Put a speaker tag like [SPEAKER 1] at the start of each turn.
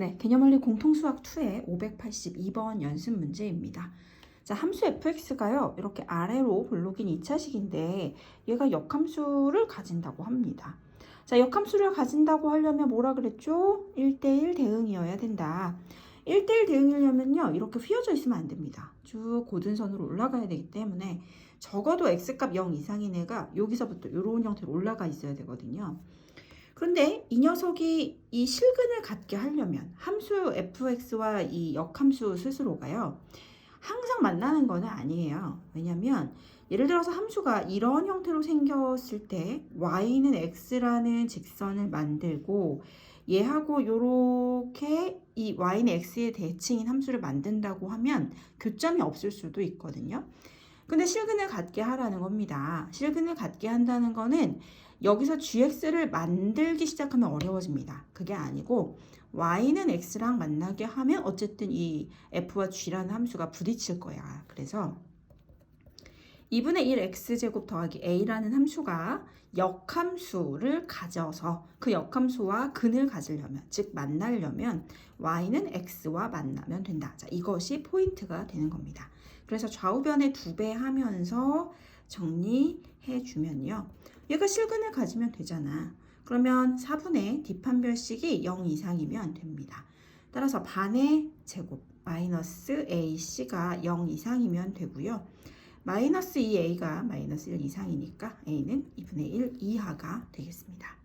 [SPEAKER 1] 네, 개념원리 공통수학 2의 582번 연습 문제입니다. 자, 함수 fx가요. 이렇게 아래로 볼록인 2차식인데 얘가 역함수를 가진다고 합니다. 자, 역함수를 가진다고 하려면 뭐라 그랬죠? 1대1 대응이어야 된다. 1대1 대응이려면요. 이렇게 휘어져 있으면 안 됩니다. 쭉 고든선으로 올라가야 되기 때문에 적어도 x값 0 이상인 애가 여기서부터 이런 형태로 올라가 있어야 되거든요. 그런데 이 녀석이 이 실근을 갖게 하려면 함수 fx와 이 역함수 스스로가요. 항상 만나는 거는 아니에요. 왜냐면 예를 들어서 함수가 이런 형태로 생겼을 때 y는 x라는 직선을 만들고 얘하고 요렇게 이 y는 x의 대칭인 함수를 만든다고 하면 교점이 없을 수도 있거든요. 근데 실근을 갖게 하라는 겁니다. 실근을 갖게 한다는 거는 여기서 gx를 만들기 시작하면 어려워집니다. 그게 아니고 y는 x랑 만나게 하면 어쨌든 이 f와 g라는 함수가 부딪힐 거야. 그래서 2분의 1 x제곱 더하기 a라는 함수가 역함수를 가져서 그 역함수와 근을 가지려면 즉 만나려면 y는 x와 만나면 된다. 자, 이것이 포인트가 되는 겁니다. 그래서 좌우변에 두 배 하면서 정리해 주면요. 얘가 실근을 가지면 되잖아. 그러면 4분의 뒷판별식이 0 이상이면 됩니다. 따라서 반의 제곱 마이너스 ac가 0 이상이면 되고요. 마이너스 2a가 마이너스 1 이상이니까 a는 2분의 1 이하가 되겠습니다.